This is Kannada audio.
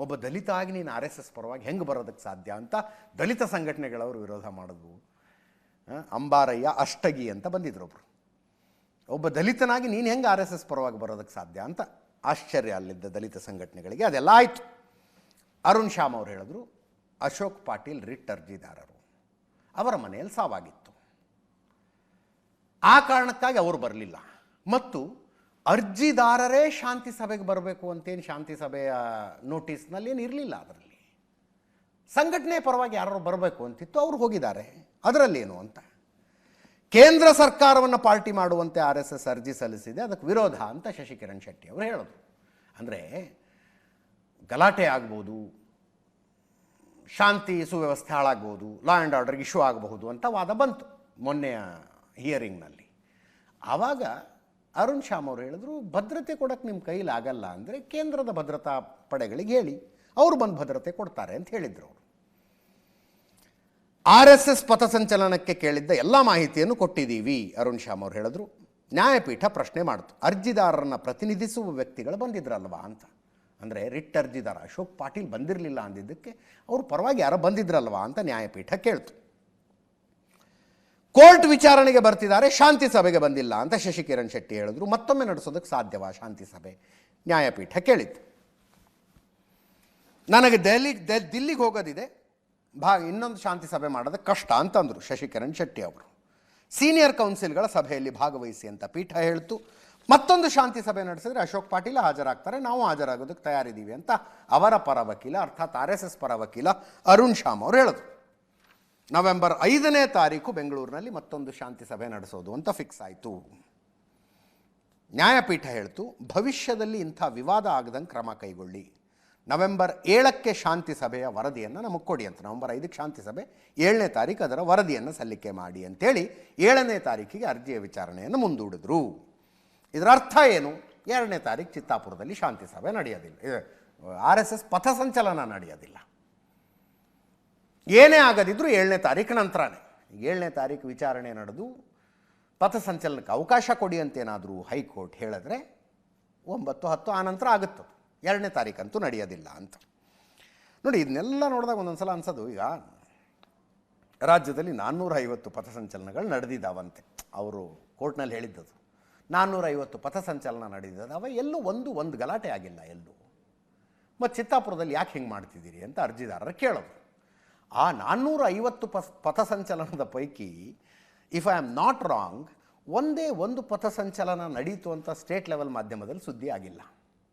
ಒಬ್ಬ ದಲಿತ ಆಗಿ ನೀನು ಆರ್ ಎಸ್ ಎಸ್ ಪರವಾಗಿ ಹೆಂಗೆ ಬರೋದಕ್ಕೆ ಸಾಧ್ಯ ಅಂತ ದಲಿತ ಸಂಘಟನೆಗಳವರು ವಿರೋಧ ಮಾಡಿದ್ವು. ಅಂಬಾರಯ್ಯ, ಅಷ್ಟಗಿ ಅಂತ ಬಂದಿದ್ರು ಒಬ್ರು. ಒಬ್ಬ ದಲಿತನಾಗಿ ನೀನು ಹೆಂಗೆ ಆರ್ ಎಸ್ ಎಸ್ ಪರವಾಗಿ ಬರೋದಕ್ಕೆ ಸಾಧ್ಯ ಅಂತ ಆಶ್ಚರ್ಯ ಅಲ್ಲಿದ್ದ ದಲಿತ ಸಂಘಟನೆಗಳಿಗೆ ಅದೆಲ್ಲ ಆಯಿತು. ಅರುಣ್ ಶ್ಯಾಮ್ ಅವರು ಹೇಳಿದ್ರು, ಅಶೋಕ್ ಪಾಟೀಲ್ ರಿಟ್ ಅರ್ಜಿದಾರರು. ಅವರ ಮನೆಯಲ್ಲಿ ಸಾವಾಗಿತ್ತು. ಆ ಕಾರಣಕ್ಕಾಗಿ ಅವರು ಬರಲಿಲ್ಲ. ಮತ್ತು ಅರ್ಜಿದಾರರೇ ಶಾಂತಿ ಸಭೆಗೆ ಬರಬೇಕು ಅಂತೇನು ಶಾಂತಿ ಸಭೆಯ ನೋಟಿಸ್ನಲ್ಲಿ ಏನು ಇರಲಿಲ್ಲ ಅದರಲ್ಲಿ. ಸಂಘಟನೆ ಪರವಾಗಿ ಯಾರು ಬರಬೇಕು ಅಂತಿತ್ತು, ಅವರು ಹೋಗಿದ್ದಾರೆ. ಅದರಲ್ಲೇನು ಅಂತ. ಕೇಂದ್ರ ಸರ್ಕಾರವನ್ನು ಪಾರ್ಟಿ ಮಾಡುವಂತೆ ಆರ್ ಎಸ್ ಎಸ್ ಅರ್ಜಿ ಸಲ್ಲಿಸಿದೆ, ಅದಕ್ಕೆ ವಿರೋಧ ಅಂತ ಶಶಿಕಿರಣ್ ಶೆಟ್ಟಿ ಅವರು ಹೇಳೋದು. ಅಂದರೆ ಗಲಾಟೆ ಆಗ್ಬೋದು, ಶಾಂತಿ ಸುವ್ಯವಸ್ಥೆ ಹಾಳಾಗ್ಬೋದು ಲಾ ಆ್ಯಂಡ್ ಆರ್ಡರ್ಗೆ ಇಶ್ಯೂ ಆಗಬಹುದು ಅಂತ ವಾದ ಬಂತು ಮೊನ್ನೆಯ ಹಿಯರಿಂಗ್ನಲ್ಲಿ ಆವಾಗ ಅರುಣ್ ಶ್ಯಾಮ್ ಅವರು ಹೇಳಿದ್ರು, ಭದ್ರತೆ ಕೊಡಕ್ಕೆ ನಿಮ್ಮ ಕೈಲಿ ಆಗಲ್ಲ ಅಂದರೆ ಕೇಂದ್ರದ ಭದ್ರತಾ ಪಡೆಗಳಿಗೆ ಹೇಳಿ. ಅವರು ಬಂದು ಭದ್ರತೆ ಕೊಡ್ತಾರೆ ಅಂತ ಹೇಳಿದ್ರು ಅವರು. ಆರ್ ಎಸ್ ಎಸ್ ಪಥಸಂಚಲನಕ್ಕೆ ಕೇಳಿದ್ದ ಎಲ್ಲ ಮಾಹಿತಿಯನ್ನು ಕೊಟ್ಟಿದ್ದೀವಿ, ಅರುಣ್ ಶ್ಯಾಮ್ ಅವರು ಹೇಳಿದ್ರು. ನ್ಯಾಯಪೀಠ ಪ್ರಶ್ನೆ ಮಾಡಿತು. ಅರ್ಜಿದಾರರನ್ನು ಪ್ರತಿನಿಧಿಸುವ ವ್ಯಕ್ತಿಗಳು ಬಂದಿದ್ರಲ್ವಾ ಅಂತ. ಅಂದರೆ ರಿಟ್ ಅರ್ಜಿದಾರ ಅಶೋಕ್ ಪಾಟೀಲ್ ಬಂದಿರಲಿಲ್ಲ ಅಂದಿದ್ದಕ್ಕೆ ಅವರು ಪರವಾಗಿ ಯಾರೋ ಬಂದಿದ್ರಲ್ವಾ ಅಂತ ನ್ಯಾಯಪೀಠ ಕೇಳ್ತು. ಕೋರ್ಟ್ ವಿಚಾರಣೆಗೆ ಬರ್ತಿದ್ದಾರೆ, ಶಾಂತಿ ಸಭೆಗೆ ಬಂದಿಲ್ಲ ಅಂತ ಶಶಿಕಿರಣ್ ಶೆಟ್ಟಿ ಹೇಳಿದ್ರು. ಮತ್ತೊಮ್ಮೆ ನಡೆಸೋದಕ್ಕೆ ಸಾಧ್ಯವಾ? ಶಾಂತಿ ಸಭೆ. ನ್ಯಾಯಪೀಠ ಕೇಳಿತ್ತು. ನನಗೆ ದೆಹಲಿ ದಿಲ್ಲಿಗೆ ಹೋಗೋದಿದೆ. ಭಾ, ಇನ್ನೊಂದು ಶಾಂತಿ ಸಭೆ ಮಾಡೋದಕ್ಕೆ ಕಷ್ಟ ಅಂತಂದರು ಶಶಿಕಿರಣ್ ಶೆಟ್ಟಿ ಅವರು. ಸೀನಿಯರ್ ಕೌನ್ಸಿಲ್ಗಳ ಸಭೆಯಲ್ಲಿ ಭಾಗವಹಿಸಿ ಅಂತ ಪೀಠ ಹೇಳ್ತು. ಮತ್ತೊಂದು ಶಾಂತಿ ಸಭೆ ನಡೆಸಿದ್ರೆ ಅಶೋಕ್ ಪಾಟೀಲ ಹಾಜರಾಗ್ತಾರೆ. ನಾವು ಹಾಜರಾಗೋದಕ್ಕೆ ತಯಾರಿದ್ದೀವಿ ಅಂತ ಅವರ ಪರ ವಕೀಲ, ಅರ್ಥಾತ್ ಆರ್ ಎಸ್ ಎಸ್ ಪರ ವಕೀಲ ಅರುಣ್ ಶಾಮ್ ಅವರು ಹೇಳಿದ್ರು. ನವೆಂಬರ್ ಐದನೇ ತಾರೀಕು ಬೆಂಗಳೂರಿನಲ್ಲಿ ಮತ್ತೊಂದು ಶಾಂತಿ ಸಭೆ ನಡೆಸೋದು ಅಂತ ಫಿಕ್ಸ್ ಆಯಿತು. ನ್ಯಾಯಪೀಠ ಹೇಳ್ತು, ಭವಿಷ್ಯದಲ್ಲಿ ಇಂಥ ವಿವಾದ ಆಗದಂಗೆ ಕ್ರಮ ಕೈಗೊಳ್ಳಿ. ನವೆಂಬರ್ ಏಳಕ್ಕೆ ಶಾಂತಿ ಸಭೆಯ ವರದಿಯನ್ನು ನಮಗೆ ಕೊಡಿ ಅಂತ, ನವೆಂಬರ್ ಐದಕ್ಕೆ ಶಾಂತಿ ಸಭೆ, ಏಳನೇ ತಾರೀಕು ಅದರ ವರದಿಯನ್ನು ಸಲ್ಲಿಕೆ ಮಾಡಿ ಅಂತೇಳಿ ಏಳನೇ ತಾರೀಕಿಗೆ ಅರ್ಜಿಯ ವಿಚಾರಣೆಯನ್ನು ಮುಂದೂಡಿದ್ರು. ಇದರ ಅರ್ಥ ಏನು? ಎರಡನೇ ತಾರೀಕು ಚಿತ್ತಾಪುರದಲ್ಲಿ ಶಾಂತಿ ಸಭೆ ನಡೆಯೋದಿಲ್ಲ. ಆರ್ ಎಸ್ ಎಸ್ ಪಥಸಂಚಲನ ನಡೆಯೋದಿಲ್ಲ. ಏನೇ ಆಗದಿದ್ದರೂ ಏಳನೇ ತಾರೀಕು ನಂತರನೇ. ಏಳನೇ ತಾರೀಕು ವಿಚಾರಣೆ ನಡೆದು ಪಥಸಂಚಲನಕ್ಕೆ ಅವಕಾಶ ಕೊಡಿ ಅಂತೇನಾದರೂ ಹೈಕೋರ್ಟ್ ಹೇಳಿದ್ರೆ ಒಂಬತ್ತು ಹತ್ತು ಆ ನಂತರ ಆಗುತ್ತೆ ಎರಡನೇ ತಾರೀಕಂತೂ ನಡೆಯೋದಿಲ್ಲ ಅಂತ. ನೋಡಿ, ಇದನ್ನೆಲ್ಲ ನೋಡಿದಾಗ ಒಂದೊಂದು ಸಲ ಅನ್ಸೋದು, ಈಗ ರಾಜ್ಯದಲ್ಲಿ ನಾನ್ನೂರ ಐವತ್ತು ಪಥಸಂಚಲನಗಳು ನಡೆದಿದ್ದಾವಂತೆ ಅವರು ಕೋರ್ಟ್ನಲ್ಲಿ ಹೇಳಿದ್ದದು. ನಾನ್ನೂರ ಐವತ್ತು ಪಥಸಂಚಲನ ನಡೆದಿದ್ದಾವೆ ಎಲ್ಲೂ ಒಂದು ಒಂದು ಗಲಾಟೆ ಆಗಿಲ್ಲ ಎಲ್ಲೂ. ಮತ್ತು ಚಿತ್ತಾಪುರದಲ್ಲಿ ಯಾಕೆ ಹಿಂಗೆ ಮಾಡ್ತಿದ್ದೀರಿ ಅಂತ ಅರ್ಜಿದಾರರು ಕೇಳೋದು. ಆ ನಾನ್ನೂರ ಐವತ್ತು ಪಸ್ ಪಥಸಂಚಲನದ ಪೈಕಿ if I am not wrong ಒಂದೇ ಒಂದು ಪಥಸಂಚಲನ ನಡೀತು ಅಂತ ಸ್ಟೇಟ್ ಲೆವೆಲ್ ಮಾಧ್ಯಮದಲ್ಲಿ ಸುದ್ದಿ ಆಗಿಲ್ಲ.